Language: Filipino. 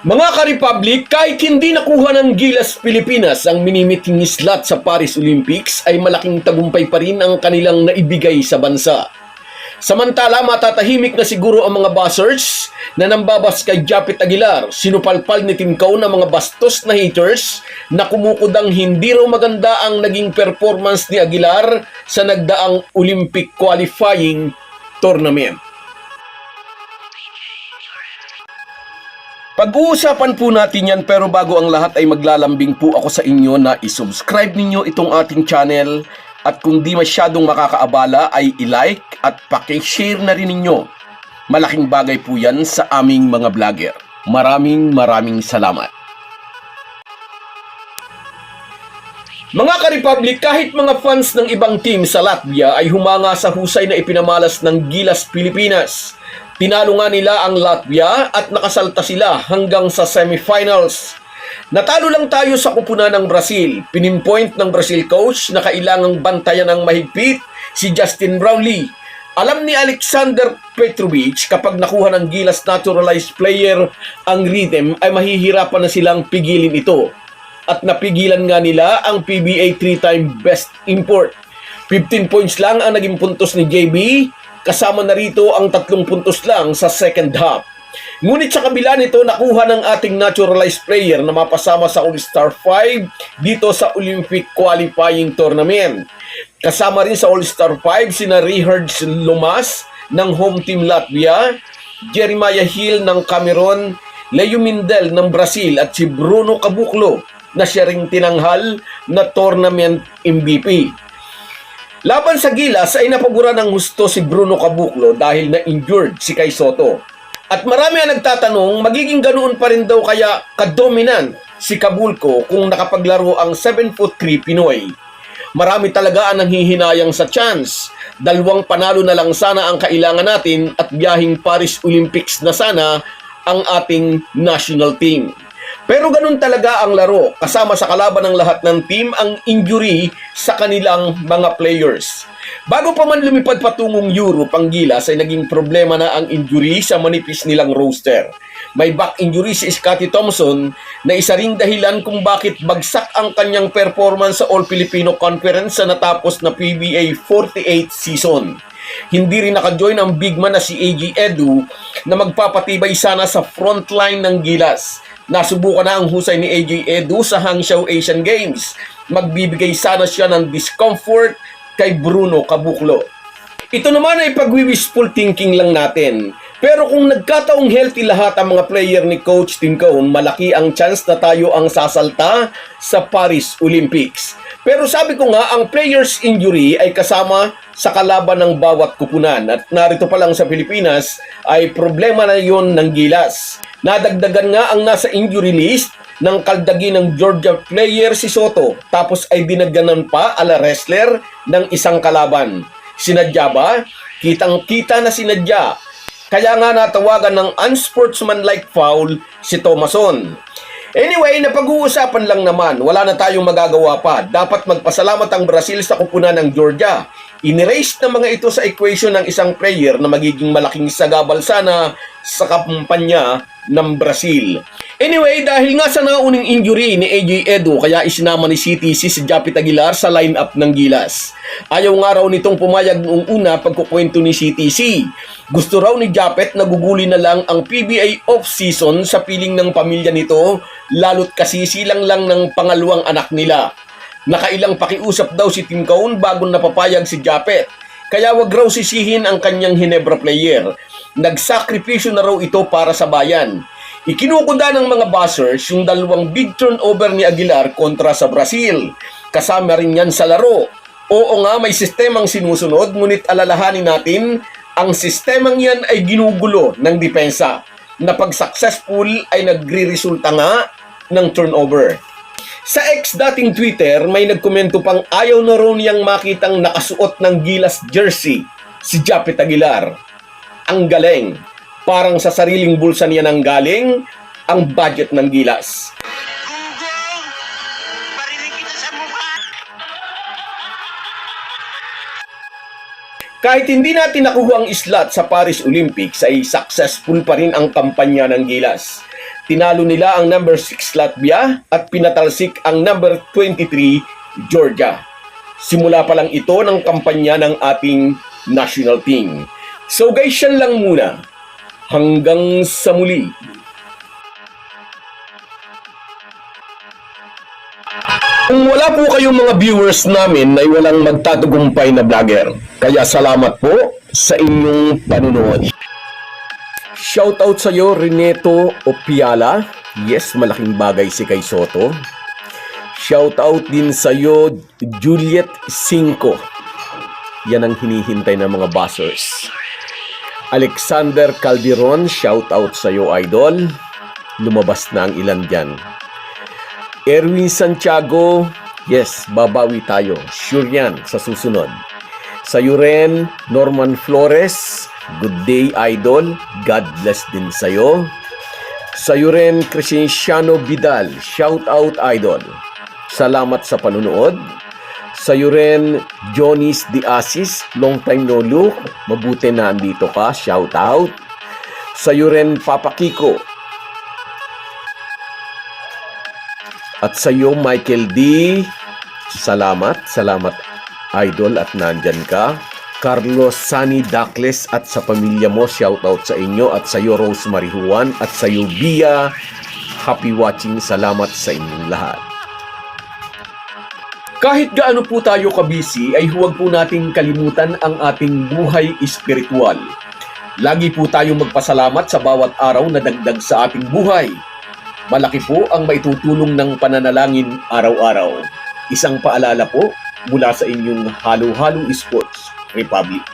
Mga ka-Republic, kahit hindi nakuha ng Gilas Pilipinas ang minimiting slot sa Paris Olympics ay malaking tagumpay pa rin ang kanilang naibigay sa bansa. Samantala, matatahimik na siguro ang mga buzzers na nambabas kay Japit Aguilar, sinupalpal ni Tim Cone ng mga bastos na haters na kumukudang hindi raw maganda ang naging performance ni Aguilar sa nagdaang Olympic qualifying tournament. Pag-uusapan po natin yan pero bago ang lahat ay maglalambing po ako sa inyo na isubscribe ninyo itong ating channel at kung di masyadong makakaabala ay i-like at pakishare na rin ninyo. Malaking bagay po yan sa aming mga vlogger. Maraming maraming salamat. Mga ka-Republic, kahit mga fans ng ibang team sa Latvia ay humanga sa husay na ipinamalas ng Gilas Pilipinas. Tinalo nga nila ang Latvia at nakasalta sila hanggang sa semifinals. Natalo lang tayo sa kupunan ng Brazil. Pinimpoint ng Brazil coach na kailangang bantayan ng mahigpit si Justin Brownlee. Alam ni Alexander Petrovic kapag nakuha ng Gilas naturalized player ang rhythm ay mahihirapan na silang pigilin ito at napigilan nga nila ang PBA 3-time best import. 15 points lang ang naging puntos ni JB, kasama na rito ang tatlong puntos lang sa second half. Ngunit sa kabila nito, nakuha ng ating naturalized player na mapasama sa All-Star 5 dito sa Olympic Qualifying Tournament. Kasama rin sa All-Star 5 sina Richard Lomas ng home team Latvia, Jeremiah Hill ng Cameroon, Leo Mindel ng Brazil at si Bruno Cabuklo na siya ring tinanghal na tournament MVP. Laban sa Gilas ay napagura ng gusto si Bruno Cabuklo dahil na-injured si Kai Soto. At marami ang nagtatanong, magiging ganoon pa rin daw kaya kadominant si Kabulko kung nakapaglaro ang 7'3 Pinoy. Marami talaga ang nanghihinayang sa chance. Dalawang panalo na lang sana ang kailangan natin at biyahing Paris Olympics na sana ang ating national team. Pero ganun talaga ang laro. Kasama sa kalaban ng lahat ng team ang injury sa kanilang mga players. Bago pa man lumipad patungong Europe ang Gilas ay naging problema na ang injury sa manipis nilang roster. May back injury si Scotty Thompson na isa ring dahilan kung bakit bagsak ang kanyang performance sa All-Filipino Conference sa natapos na PBA 48 season. Hindi rin naka-join ang big man na si AG Edu na magpapatibay sana sa frontline ng Gilas. Nasubukan na ang husay ni AJ Edu sa Hangzhou Asian Games. Magbibigay sana siya ng discomfort kay Bruno Cabuklo. Ito naman ay pag-wishful thinking lang natin. Pero kung nagkataong healthy lahat ang mga player ni Coach Tim malaki ang chance na tayo ang sasalta sa Paris Olympics. Pero sabi ko nga, ang players injury ay kasama sa kalaban ng bawat kupunan. At narito pa lang sa Pilipinas ay problema na yon ng gilas. Nadagdagan nga ang nasa injury list ng kaldagi ng Georgia player si Soto. Tapos ay dinagdanan pa ala wrestler ng isang kalaban. Sinadya ba? Kitang-kita na sinadya. Kaya nga natawagan ng unsportsmanlike foul si Thomason. Anyway, napag-uusapan lang naman. Wala na tayong magagawa pa. Dapat magpasalamat ang Brazil sa kupunan ng Georgia. Inerase na mga ito sa equation ng isang player na magiging malaking sagabal sana sa kampanya ng Brazil. Anyway, dahil nga sa nauning injury ni AJ Edu, kaya isinama ni CTC si Japit Aguilar sa lineup ng Gilas. Ayaw nga raw nitong pumayag noong una pagkukwento ni CTC. Gusto raw ni Japet na guguli na lang ang PBA off-season sa piling ng pamilya nito, lalo't kasi silang lang ng pangalawang anak nila. Nakailang pakiusap daw si Tim Cone bago napapayag si Japet. Kaya wag raw sisihin ang kanyang Hinebra player. Nagsakripisyo na raw ito para sa bayan. Ikinukunda ng mga buzzers yung dalawang big turnover ni Aguilar kontra sa Brazil. Kasama rin yan sa laro. Oo nga, may sistemang sinusunod, ngunit alalahanin natin, ang sistemang yan ay ginugulo ng depensa na pag successful ay nagre-resulta nga ng turnover. Sa ex dating Twitter, may nagkomento pang ayaw na raw niyang makitang nakasuot ng gilas jersey si Japet Aguilar. Ang galing. Parang sa sariling bulsa niya nang galing ang budget ng gilas. Kahit hindi natin nakuha ang slot sa Paris Olympics ay successful pa rin ang kampanya ng Gilas. Tinalo nila ang number 6 Latvia at pinatalsik ang number 23 Georgia. Simula pa lang ito ng kampanya ng ating national team. So guys, yan lang muna. Hanggang sa muli. Kung wala po kayong mga viewers namin ay walang magtatagumpay na vlogger. Kaya salamat po sa inyong panunood. Shoutout sa iyo, Reneto Opiala. Yes, malaking bagay si Kay Soto. Shoutout din sa iyo, Juliet Cinco. Yan ang hinihintay ng mga buzzers. Alexander Calderon, shoutout sa iyo, idol. Lumabas na ang ilan dyan. Erwin Santiago, yes, babawi tayo. Sure yan sa susunod. Sa iyo rin, Norman Flores, good day idol. God bless din sa iyo. Sa iyo rin, Crescenciano Vidal, shout out idol. Salamat sa panunood. Sa iyo rin, De Asis, long time no look. Mabuti na andito ka, shout out. Sa iyo rin, Papa Kiko, At sa iyo, Michael D. Salamat, salamat idol at nandyan ka. Carlos Sani Dakles at sa pamilya mo, shoutout sa inyo. At sa iyo, Rosemary Juan. At sa iyo, Bia. Happy watching. Salamat sa inyong lahat. Kahit gaano po tayo kabisi, ay huwag po nating kalimutan ang ating buhay espiritual. Lagi po tayong magpasalamat sa bawat araw na dagdag sa ating buhay. Malaki po ang maitutulong ng pananalangin araw-araw. Isang paalala po mula sa inyong Halo Halo Sports Republic.